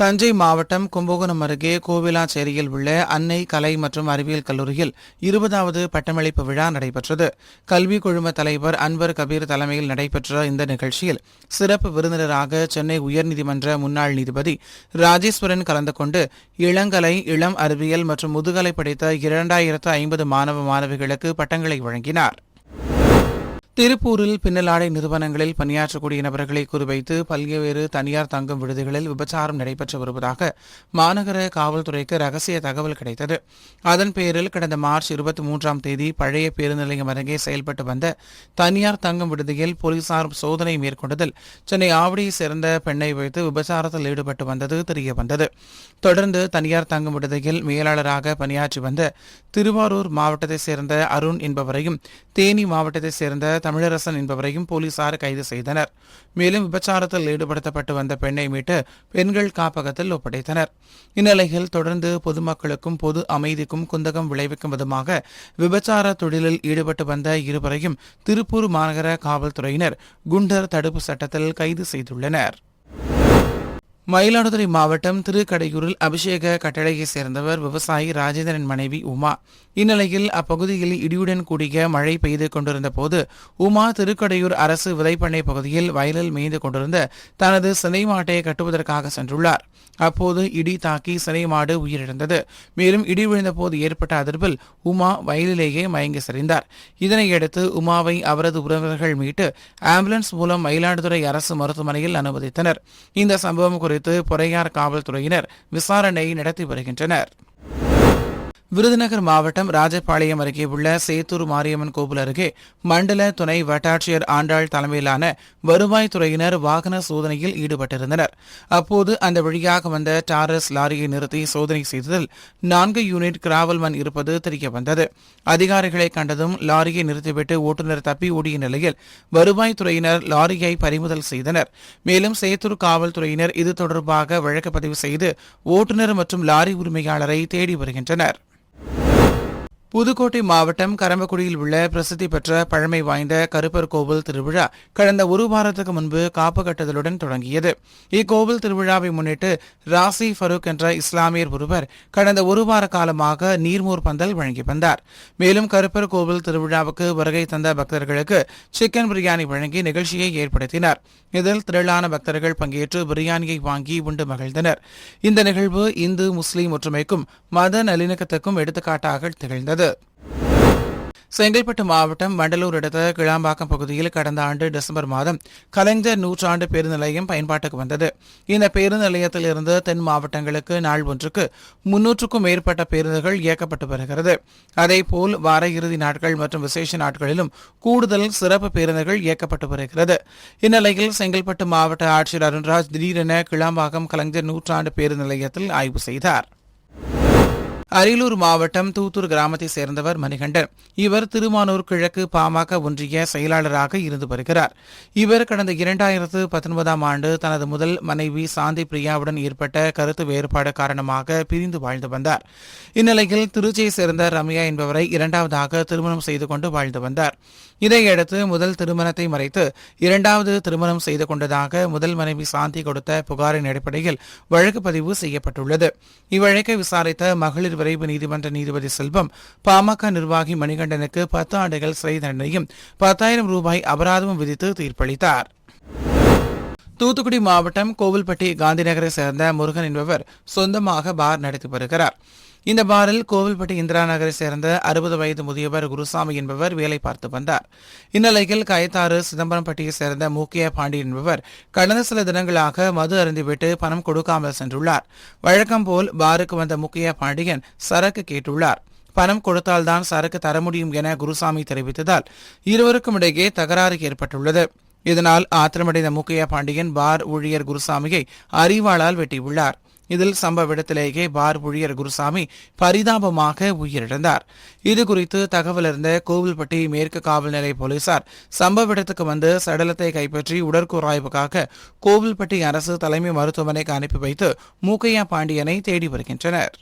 தஞ்சை மாவட்டம் கும்பகோணம் அருகே கோவிலாச்சேரியில் உள்ள அன்னை கலை மற்றும் அறிவியல் கல்லூரியில் இருபதாவது பட்டமளிப்பு விழா நடைபெற்றது. கல்வி குழும தலைவர் அன்வர் கபீர் தலைமையில் நடைபெற்ற இந்த நிகழ்ச்சியில் சிறப்பு விருந்தினராக சென்னை உயர்நீதிமன்ற முன்னாள் நீதிபதி ராஜேஸ்வரன் கலந்து கொண்டு இளங்கலை இளம் அறிவியல் மற்றும் முதுகலை படித்த இரண்டாயிரத்து ஐம்பது மாணவ மாணவிகளுக்கு பட்டங்களை வழங்கினார். திருப்பூரில் பின்னலாடை நிறுவனங்களில் பணியாற்றக்கூடிய நபர்களை குறிவைத்து பல்வேறு தனியார் தங்கும் விடுதிகளில் விபச்சாரம் நடைபெற்று வருவதாக மாநகர காவல்துறைக்கு ரகசிய தகவல் கிடைத்தது. அதன் பேரில் கடந்த மார்ச் இருபத்தி மூன்றாம் தேதி பழைய பேருந்து நிலையம் அருகே செயல்பட்டு வந்த தனியார் தங்கும் விடுதியில் போலீசார் சோதனை மேற்கொண்டதில் சென்னை ஆவடியை சேர்ந்த பெண்ணை வைத்து விபச்சாரத்தில் ஈடுபட்டு வந்தது தெரியவந்தது. தொடர்ந்து தனியார் தங்கும் விடுதியில் மேலாளராக பணியாற்றி வந்த திருவாரூர் மாவட்டத்தைச் சேர்ந்த அருண் என்பவரையும் தேனி மாவட்டத்தைச் சேர்ந்த தமிழரசன் என்பவரையும் போலீசார் கைது செய்தனர். மேலும் விபச்சாரத்தில் ஈடுபடுத்தப்பட்டு வந்த பெண்ணை மீட்டு பெண்கள் காப்பகத்தில் ஒப்படைத்தனர். இந்நிலையில் தொடர்ந்து பொதுமக்களுக்கும் பொது அமைதிக்கும் குந்தகம் விளைவிக்கும் விதமாக விபச்சார தொழிலில் ஈடுபட்டு வந்த இருவரையும் திருப்பூர் மாநகர காவல்துறையினர் குண்டர் தடுப்பு சட்டத்தில் கைது செய்துள்ளனர். மயிலாடுதுறை மாவட்டம் திருக்கடையூரில் அபிஷேக கட்டளையைச் சேர்ந்தவர் விவசாயி ராஜேந்திரன் மனைவி உமா. இந்நிலையில் அப்பகுதியில் இடியுடன் கூடிய மழை பெய்து கொண்டிருந்த போது உமா திருக்கடையூர் அரசு விதைப்பண்ணை பகுதியில் வயலில் மேய்ந்து கொண்டிருந்த தனது சினை மாட்டை கட்டுவதற்காக சென்றுள்ளார். அப்போது இடி தாக்கி சினை மாடு உயிரிழந்தது. மேலும் இடி விழுந்தபோது ஏற்பட்ட அதிர்வில் உமா வயலிலேயே மயங்கி சரிந்தார். இதனையடுத்து உமாவை அவரது உறவினர்கள் மீட்டு ஆம்புலன்ஸ் மூலம் மயிலாடுதுறை அரசு மருத்துவமனையில் அனுமதித்தனர். இந்த சம்பவம் குறித்து பொறையார் காவல்துறையினர் விசாரணை நடத்தி வருகின்றனர். விருதுநகர் மாவட்டம் ராஜபாளையம் அருகே உள்ள சேத்தூர் மாரியம்மன் கோவில் அருகே மண்டல துணை வட்டாட்சியர் ஆண்டாள் தலைமையிலான வருவாய்த்துறையினர் வாகன சோதனையில் ஈடுபட்டிருந்தனர். அப்போது அந்த வழியாக வந்த டாரஸ் லாரியை நிறுத்தி சோதனை செய்ததில் நான்கு யூனிட் கிராவல் மண் இருப்பது தெரியவந்தது அதிகாரிகளை கண்டதும் லாரியை நிறுத்திவிட்டு ஓட்டுநர் தப்பி ஓடிய நிலையில் வருவாய்த்துறையினர் லாரியை பறிமுதல் செய்தனர். மேலும் சேத்தூர் காவல்துறையினர் இது தொடர்பாக வழக்கு பதிவு செய்து ஓட்டுநர் மற்றும் லாரி உரிமையாளரை தேடி வருகின்றனர். புதுக்கோட்டை மாவட்டம் கரம்பக்குடியில் உள்ள பிரசித்தி பெற்ற பழமை வாய்ந்த கருப்பர் கோவில் திருவிழா கடந்த ஒரு வாரத்துக்கு முன்பு காப்பு கட்டுதலுடன் தொடங்கியது. இக்கோவில் திருவிழாவை முன்னிட்டு ராசி ஃபரூக் என்ற இஸ்லாமியர் ஒருவர் கடந்த ஒரு வார காலமாக நீர்மூர் பந்தல் வழங்கி வந்தார். மேலும் கருப்பர் கோவில் திருவிழாவுக்கு வருகை தந்த பக்தர்களுக்கு சிக்கன் பிரியாணி வழங்கி நிகழ்ச்சியை ஏற்படுத்தினார். இதில் திரளான பக்தர்கள் பங்கேற்று பிரியாணியை வாங்கி உண்டு மகிழ்ந்தனர். இந்த நிகழ்வு இந்து முஸ்லீம் ஒற்றுமைக்கும் மத நல்லிணக்கத்துக்கும் எடுத்துக்காட்டாக திகழ்ந்தது. செங்கல்பட்டு மாவட்டம் வண்டலூர் அடுத்த கிளாம்பாக்கம் பகுதியில் கடந்த ஆண்டு டிசம்பர் மாதம் கலைஞர் நூற்றாண்டு பேருந்து நிலையம் பயன்பாட்டுக்கு வந்தது. இந்த பேருந்து நிலையத்திலிருந்து தென் மாவட்டங்களுக்கு நாள் ஒன்றுக்கு முன்னூற்றுக்கும் மேற்பட்ட பேருந்துகள் இயக்கப்பட்டு வருகிறது. அதேபோல் வார இறுதி நாட்கள் மற்றும் விசேஷ நாட்களிலும் கூடுதல் சிறப்பு பேருந்துகள் இயக்கப்பட்டு வருகிறது. இந்நிலையில் செங்கல்பட்டு மாவட்ட ஆட்சியர் அருண்ராஜ் திடீரென கிளாம்பாக்கம் கலைஞர் நூற்றாண்டு பேருந்து நிலையத்தில் ஆய்வு செய்தார். அரியலூர் மாவட்டம் தூத்தூர் கிராமத்தைச் சேர்ந்தவர் மணிகண்டன். இவர் திருமானூர் கிழக்கு பாமக ஒன்றிய செயலாளராக இருந்து வருகிறார். இவர் கடந்த இரண்டாயிரத்து பத்தொன்பதாம் ஆண்டு தனது முதல் மனைவி சாந்தி பிரியாவுடன் ஏற்பட்ட கருத்து வேறுபாடு காரணமாக பிரிந்து வாழ்ந்து வந்தார். இந்நிலையில் திருச்சியை சேர்ந்த ரம்யா என்பவரை இரண்டாவதாக திருமணம் செய்து கொண்டு வாழ்ந்து வந்தார். இதையடுத்து முதல் திருமணத்தை மறைத்து இரண்டாவது திருமணம் செய்து கொண்டதாக முதல் மனைவி சாந்தி கொடுத்த புகாரின் அடிப்படையில் வழக்கு பதிவு செய்யப்பட்டுள்ளது. இவ்வழக்கை விசாரித்த மகளிர் விரைவு நீதிமன்ற நீதிபதி செல்வம் பாமக நிர்வாகி மணிகண்டனுக்கு பத்து ஆண்டுகள் சிறை தண்டனையும் பத்தாயிரம் ரூபாய் அபராதமும் விதித்து தீர்ப்பளித்தார். தூத்துக்குடி மாவட்டம் கோவில்பட்டி காந்திநகரை சேர்ந்த முருகன் என்பவர் சொந்தமாக பார் நடத்தி வருகிறார். இந்த பாரில் கோவில்பட்டி இந்திரா நகரை சேர்ந்த அறுபது வயது முதியவர் குருசாமி என்பவர் வேலை பார்த்து வந்தார். இந்நிலையில் கயத்தாறு சிதம்பரம்பட்டியை சேர்ந்த மூக்கிய பாண்டி என்பவர் கடந்த சில தினங்களாக மது அருந்திவிட்டு பணம் கொடுக்காமல் சென்றுள்ளார். வழக்கம் போல் பாருக்கு வந்த முக்கிய பாண்டியன் சரக்கு கேட்டுள்ளார். பணம் கொடுத்தால்தான் சரக்கு தர முடியும் என குருசாமி தெரிவித்ததால் இருவருக்கும் இடையே தகராறு ஏற்பட்டுள்ளது. இதனால் ஆத்திரமடைந்த முக்கிய பாண்டியன் பார் ஊழியர் குருசாமியை அறிவாளால் வெட்டியுள்ளார். இதில் சம்பவ இடத்திலேயே பார் ஊழியர் குருசாமி பரிதாபமாக உயிரிழந்தார். இது குறித்து தகவல் அறிந்த கோவில்பட்டி மேற்கு காவல் நிலைய போலீசார் சம்பவ இடத்துக்கு வந்து சடலத்தை கைப்பற்றி உடற்கூராய்வுக்காக கோவில்பட்டி அரசு தலைமை மருத்துவமனைக்கு அனுப்பி வைத்து மூக்கையா பாண்டியனை தேடி வருகின்றனர்.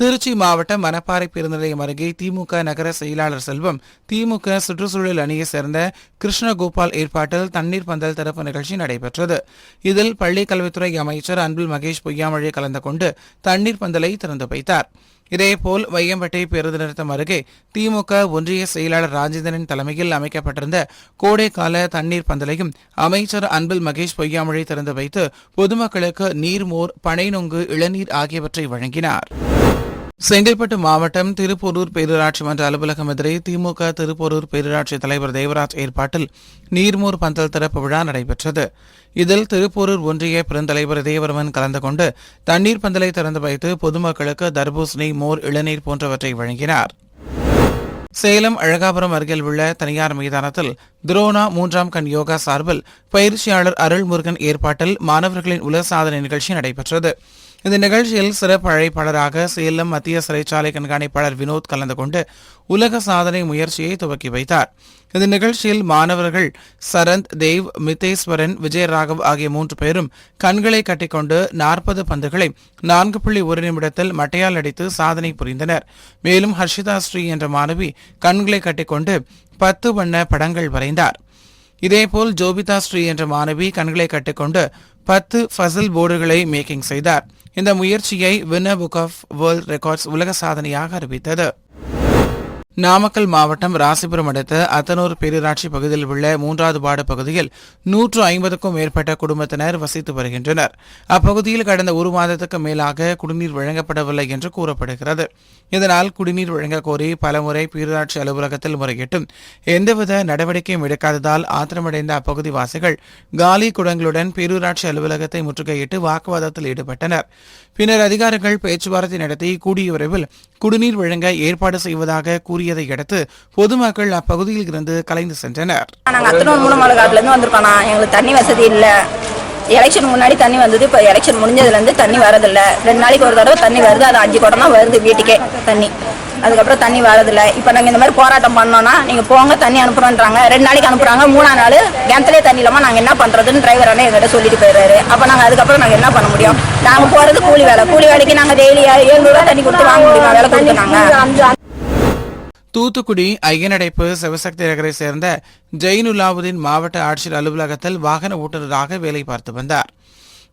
திருச்சி மாவட்டம் மணப்பாறை பெருநிலையம் அருகே திமுக நகர செயலாளர் செல்வம் திமுக சுற்றுச்சூழல் அணியைச் சேர்ந்த கிருஷ்ணகோபால் ஏற்பாட்டில் தண்ணீர் பந்தல் திறப்பு நிகழ்ச்சி நடைபெற்றது. இதில் பள்ளிக் கல்வித்துறை அமைச்சர் அன்பில் மகேஷ் பொய்யாமொழி கலந்து கொண்டு தண்ணீர் பந்தலை திறந்து வைத்தார். இதேபோல் வையம்பட்டை பேருந்து நிறுத்தம் அருகே திமுக ஒன்றிய செயலாளர் ராஜேந்திரன் தலைமையில் அமைக்கப்பட்டிருந்த கோடைக்கால தண்ணீர் பந்தலையும் அமைச்சர் அன்பில் மகேஷ் பொய்யாமொழி திறந்து வைத்து பொதுமக்களுக்கு நீர்மோர் பனை நொங்கு இளநீர் ஆகியவற்றை வழங்கினார். செங்கல்பட்டு மாவட்டம் திருப்போரூர் பேரூராட்சி மன்ற அலுவலகம் எதிரே திமுக திருப்போரூர் பேரூராட்சி தலைவர் தேவராஜ் ஏற்பாட்டில் நீர்மூர் பந்தல் திறப்பு விழா நடைபெற்றது. இதில் திருப்போரூர் ஒன்றிய பெருந்தலைவர் தேவரமன் கலந்து கொண்டு தண்ணீர் பந்தலை திறந்து வைத்து பொதுமக்களுக்கு தர்பூசணி மோர் இளநீர் போன்றவற்றை வழங்கினார். சேலம் அழகாபுரம் அருகில் உள்ள தனியார் மைதானத்தில் துரோனா மூன்றாம் கண் யோகா சார்பில் பயிற்சியாளர் அருள்முருகன் ஏற்பாட்டில் மாணவர்களின் உலக சாதனை நிகழ்ச்சி நடைபெற்றது. இந்த நிகழ்ச்சியில் சிறப்பு அழைப்பாளராக சேலம் மத்திய சிறைச்சாலை கண்காணிப்பாளர் வினோத் கலந்து கொண்டு உலக சாதனை முயற்சியை துவக்கி வைத்தார். இந்த நிகழ்ச்சியில் மாணவர்கள் சரந்த் தேவ் மித்தேஸ்வரன் விஜயராகவ் ஆகிய மூன்று பேரும் கண்களை கட்டிக்கொண்டு நாற்பது பந்துகளை நான்கு புள்ளி ஒரு நிமிடத்தில் மட்டையால் அடித்து சாதனை புரிந்தனர். மேலும் ஹர்ஷிதா ஸ்ரீ என்ற மாணவி கண்களை கட்டிக்கொண்டு பத்து வண்ண படங்கள் வரைந்தார். இதேபோல் ஜோபிதா ஸ்ரீ என்ற மாணவி கண்களை கட்டிக்கொண்டு பத்து ஃபசில் போர்டுகளை மேக்கிங் செய்தார். இந்த முயற்சியை winner book of world records உலக சாதனையாக அறிவித்தது. நாமக்கல் மாவட்டம் ராசிபுரம் அடுத்த அத்தனூர் பேரூராட்சி பகுதியில் உள்ள மூன்றாவது வார்டு பகுதியில் நூற்று ஐம்பதுக்கும் மேற்பட்ட குடும்பத்தினர் வசித்து வருகின்றனர். அப்பகுதியில் கடந்த ஒரு மாதத்துக்கு மேலாக குடிநீர் வழங்கப்படவில்லை என்று கூறப்படுகிறது. இதனால் குடிநீர் வழங்க கோரி பலமுறை பேரூராட்சி அலுவலகத்தில் முறையிட்டும் எந்தவித நடவடிக்கையும் எடுக்காததால் ஆத்திரமடைந்த அப்பகுதி வாசிகள் காலி குடங்களுடன் பேரூராட்சி அலுவலகத்தை முற்றுகையிட்டு வாக்குவாதத்தில் ஈடுபட்டனர். பின்னர் அதிகாரிகள் பேச்சுவார்த்தை நடத்தி கூடிய விரைவில் குடிநீர் வழங்க ஏற்பாடு செய்வதாக கூறியதை அடுத்து பொதுமக்கள் அப்பகுதியில் இருந்து கலைந்து சென்றனர். நாங்கள் அத்தனூர் காட்டிலேருந்து எங்களுக்கு தண்ணி வசதி இல்லை. எலெக்ஷன் முன்னாடி தண்ணி வந்தது இப்போ எலெக்ஷன் முடிஞ்சதுலேருந்து தண்ணி வரதில்ல. ரெண்டு நாளைக்கு ஒரு தடவை தண்ணி வருது. அது அஞ்சு குடம் தான் வருது வீட்டுக்கே தண்ணி. அதுக்கப்புறம் தண்ணி வரதில்ல. இப்போ நாங்கள் இந்த மாதிரி போராட்டம் பண்ணோன்னா நீங்கள் போங்க தண்ணி அனுப்புறோன்றாங்க. ரெண்டு நாளைக்கு அனுப்புறாங்க. மூணா நாள் கிணத்துலேயே தண்ணி இல்லாமல் நாங்கள் என்ன பண்ணுறதுன்னு டிரைவர் அண்ணன் எங்கிட்ட சொல்லிட்டு போயிடுறாரு. அப்போ நாங்கள் அதுக்கப்புறம் நாங்கள் என்ன பண்ண முடியும்? நாங்கள் போகிறது கூலி வேலை. கூலி வேலைக்கு நாங்கள் டெய்லி ஏழ்நூறுவா தண்ணி கொடுத்து வாங்க முடியுமா? வேலை கொடுத்து தூத்துக்குடி ஐயனடைப்பு சிவசக்தி நகரை சேர்ந்த ஜெயினுலாவுதீன் மாவட்ட ஆட்சியர் அலுவலகத்தில் வாகன ஓட்டுநராக வேலை பார்த்து வந்தார்.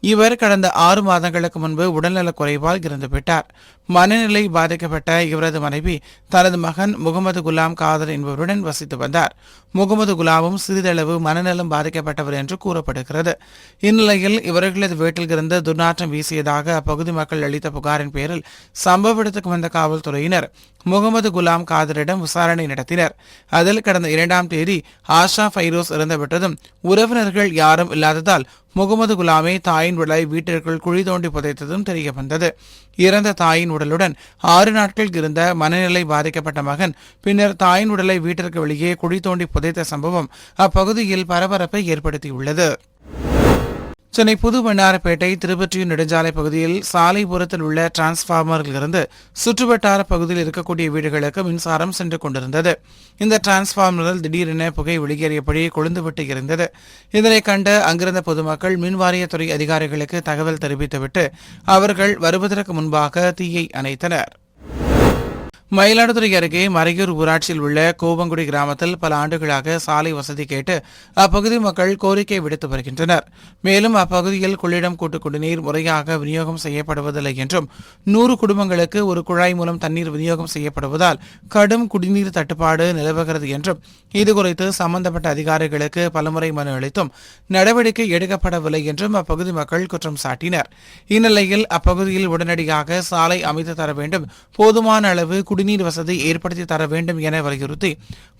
இவர் கடந்த ஆறு மாதங்களுக்கு முன்பு உடல்நலக் குறைவால் இறந்துவிட்டார். மனநிலை பாதிக்கப்பட்ட இவரது மனைவி தனது மகன் முகமது குலாம் காதர் என்பவருடன் வசித்து வந்தார். முகமது குலாமும் சிறிதளவு மனநலம் பாதிக்கப்பட்டவர் என்று கூறப்படுகிறது. இந்நிலையில் இவர்களது வீட்டில் இருந்து துர்நாற்றம் வீசியதாக அப்பகுதி மக்கள் அளித்த புகாரின் பேரில் சம்பவ இடத்துக்கு வந்த காவல்துறையினர் முகமது குலாம் காதரிடம் விசாரணை நடத்தினர். அதில் கடந்த இரண்டாம் தேதி ஆஷா ஃபைரோஸ் இறந்துவிட்டதும் உறவினர்கள் யாரும் இல்லாததால் முகமது குலாமே தாயின் உடலை வீட்டிற்குள் குழி தோண்டி புதைத்ததும் தெரிய வந்தது இறந்த தாயின் உடலுடன் ஆறு நாட்கள் இருந்த மனநிலை பாதிக்கப்பட்ட மகன் பின்னர் தாயின் உடலை வீட்டிற்கு வெளியே குழி தோண்டி புதைத்த சம்பவம் அப்பகுதியில் பரபரப்பை ஏற்படுத்தியுள்ளது. சென்னை புது வண்ணாரப்பேட்டை திருப்பற்றியூர் நெடுஞ்சாலை பகுதியில் சாலைபுரத்தில் உள்ள டிரான்ஸ்பார்மரிலிருந்து சுற்றுவட்டார பகுதியில் இருக்கக்கூடிய வீடுகளுக்கு மின்சாரம் சென்று கொண்டிருந்தது. இந்த டிரான்ஸ்பார்மரில் திடீரென புகை வெளியேறியபடி கொழுந்துவிட்டு இருந்தது இதனை கண்ட அங்கிருந்த பொதுமக்கள் மின்வாரியத்துறை அதிகாரிகளுக்கு தகவல் தெரிவித்துவிட்டு அவர்கள் வருவதற்கு முன்பாக தீயை அணைத்தனர். மயிலாடுதுறை அருகே மறையூர் ஊராட்சியில் உள்ள கோவங்குடி கிராமத்தில் பல ஆண்டுகளாக சாலை வசதி கேட்டு அப்பகுதி மக்கள் கோரிக்கை விடுத்து வருகின்றனர். மேலும் அப்பகுதியில் கொள்ளிடம் கூட்டு குடிநீர் முறையாக விநியோகம் செய்யப்படுவதில்லை என்றும் நூறு குடும்பங்களுக்கு ஒரு குழாய் மூலம் தண்ணீர் விநியோகம் செய்யப்படுவதால் கடும் குடிநீர் தட்டுப்பாடு நிலவுகிறது என்றும் இதுகுறித்து சம்பந்தப்பட்ட அதிகாரிகளுக்கு பலமுறை மனு அளித்தும் நடவடிக்கை எடுக்கப்படவில்லை என்றும் அப்பகுதி மக்கள் குற்றம் சாட்டினர். இந்நிலையில் அப்பகுதியில் உடனடியாக சாலை அமைத்து தர வேண்டும். போதுமான அளவு குடிநீர் வசதி ஏற்படுத்தி தர வேண்டும் என வலியுறுத்தி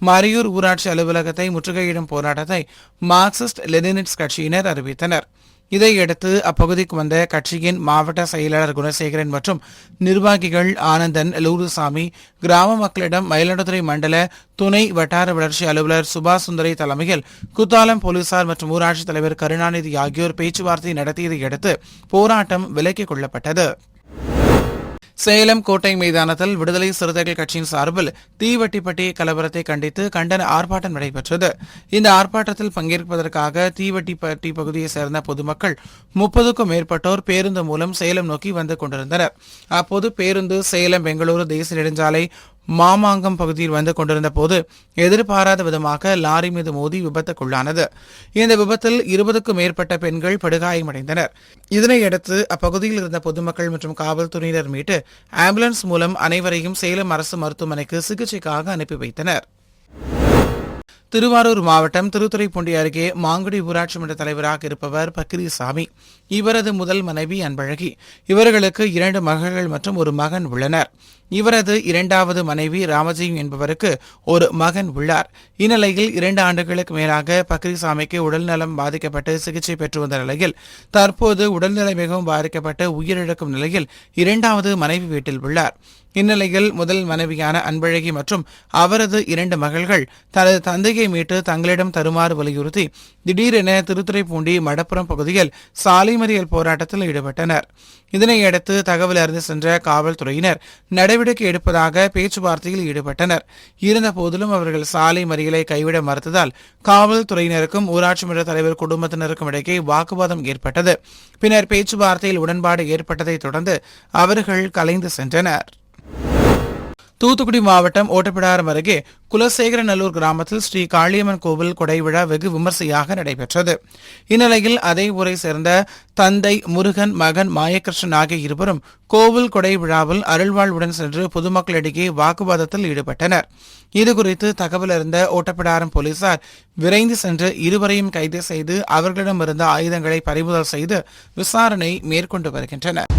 மறையூர் ஊராட்சி அலுவலகத்தை முற்றுகையிடும் போராட்டத்தை மார்க்சிஸ்ட் லெனினிட்ஸ் கட்சியினர் அறிவித்தனர். இதையடுத்து அப்பகுதிக்கு வந்த கட்சியின் மாவட்ட செயலாளர் குணசேகரன் மற்றும் நிர்வாகிகள் ஆனந்தன் லூருசாமி கிராம மக்களிடம் மயிலாடுதுறை மண்டல துணை வட்டார வளர்ச்சி அலுவலர் சுபாஷ் சுந்தரி தலைமையில் குத்தாலம் போலீசார் மற்றும் ஊராட்சி தலைவர் கருணாநிதி ஆகியோர் பேச்சுவார்த்தை நடத்தியதை அடுத்து போராட்டம் விலக்கிக் கொள்ளப்பட்டது. சேலம் கோட்டை மைதானத்தில் விடுதலை சிறுத்தைகள் கட்சியின் சார்பில் தீவட்டிப்பட்டி கலவரத்தை கண்டித்து கண்டன ஆர்ப்பாட்டம் நடைபெற்றது. இந்த ஆர்ப்பாட்டத்தில் பங்கேற்பதற்காக தீவட்டிப்பட்டி பகுதியைச் சேர்ந்த பொதுமக்கள் முப்பதுக்கும் மேற்பட்டோர் பேருந்து மூலம் சேலம் நோக்கி வந்து கொண்டிருந்தனர். அப்போது பேருந்து சேலம் பெங்களூரு தேசிய நெடுஞ்சாலை மாமாங்கம் பகுதியில் வந்து கொண்டிருந்த போது எதிர்பாராத விதமாக லாரி மீது மோதி விபத்துக்குள்ளானது. இந்த விபத்தில் இருபதுக்கும் மேற்பட்ட பெண்கள் படுகாயமடைந்தனர். இதனையடுத்து அப்பகுதியில் இருந்த பொதுமக்கள் மற்றும் காவல்துறையினர் மீட்டு ஆம்புலன்ஸ் மூலம் அனைவரையும் சேலம் அரசு மருத்துவமனைக்கு சிகிச்சைக்காக அனுப்பி வைத்தனர். திருவாரூர் மாவட்டம் திருத்துறைப்பூண்டி அருகே மாங்குடி ஊராட்சி மன்ற தலைவராக இருப்பவர் பக்ரிசாமி இவரது முதல் மனைவி அன்பழகி. இவர்களுக்கு இரண்டு மகள்கள் மற்றும் ஒரு மகன் உள்ளனர். இவரது இரண்டாவது மனைவி ராமஜெயம் என்பவருக்கு ஒரு மகன் உள்ளார். இந்நிலையில் இரண்டு ஆண்டுகளுக்கு மேலாக பக்ரிசாமிக்கு உடல்நலம் பாதிக்கப்பட்டு சிகிச்சை பெற்று வந்த நிலையில் தற்போது உடல்நிலை மிகவும் பாதிக்கப்பட்டு உயிரிழக்கும் நிலையில் இரண்டாவது மனைவி வீட்டில் உள்ளார். இந்நிலையில் முதல் மனைவியான அன்பழகி மற்றும் அவரது இரண்டு மகள்கள் தனது தந்தையை மீட்டு தங்களிடம் தருமாறு வலியுறுத்தி திடீரென திருத்துறைப்பூண்டி மடப்புறம் பகுதியில் சாலை மறியல் போராட்டத்தில் ஈடுபட்டனர். இதனையடுத்து தகவல் அறிந்து சென்ற காவல்துறையினர் நடவடிக்கை எடுப்பதாக பேச்சுவார்த்தையில் ஈடுபட்டனர். இருந்த போதிலும் அவர்கள் சாலை மறியலை கைவிட மறுத்ததால் காவல்துறையினருக்கும் ஊராட்சி மன்ற தலைவர் குடும்பத்தினருக்கும் இடையே வாக்குவாதம் ஏற்பட்டது. பின்னர் பேச்சுவார்த்தையில் உடன்பாடு ஏற்பட்டதைத் தொடர்ந்து அவர்கள் கலைந்து சென்றனர். தூத்துக்குடி மாவட்டம் ஓட்டப்பிடாரம் அருகே குலசேகரநல்லூர் கிராமத்தில் ஸ்ரீ காளியம்மன் கோவில் கொடை விழா வெகு விமர்சையாக நடைபெற்றது. இந்நிலையில் அதே ஊரை சேர்ந்த தந்தை முருகன் மகன் மாயகிருஷ்ணன் ஆகிய இருவரும் கோவில் கொடை விழாவில் அருள்வாழ்வுடன் சென்று பொதுமக்களிடையே வாக்குவாதத்தில் ஈடுபட்டனர். இதுகுறித்து தகவல் அறிந்த ஓட்டப்பிடாரம் போலீசார் விரைந்து சென்று இருவரையும் கைது செய்து அவர்களிடமிருந்த ஆயுதங்களை பறிமுதல் செய்து விசாரணை மேற்கொண்டு வருகின்றனர்.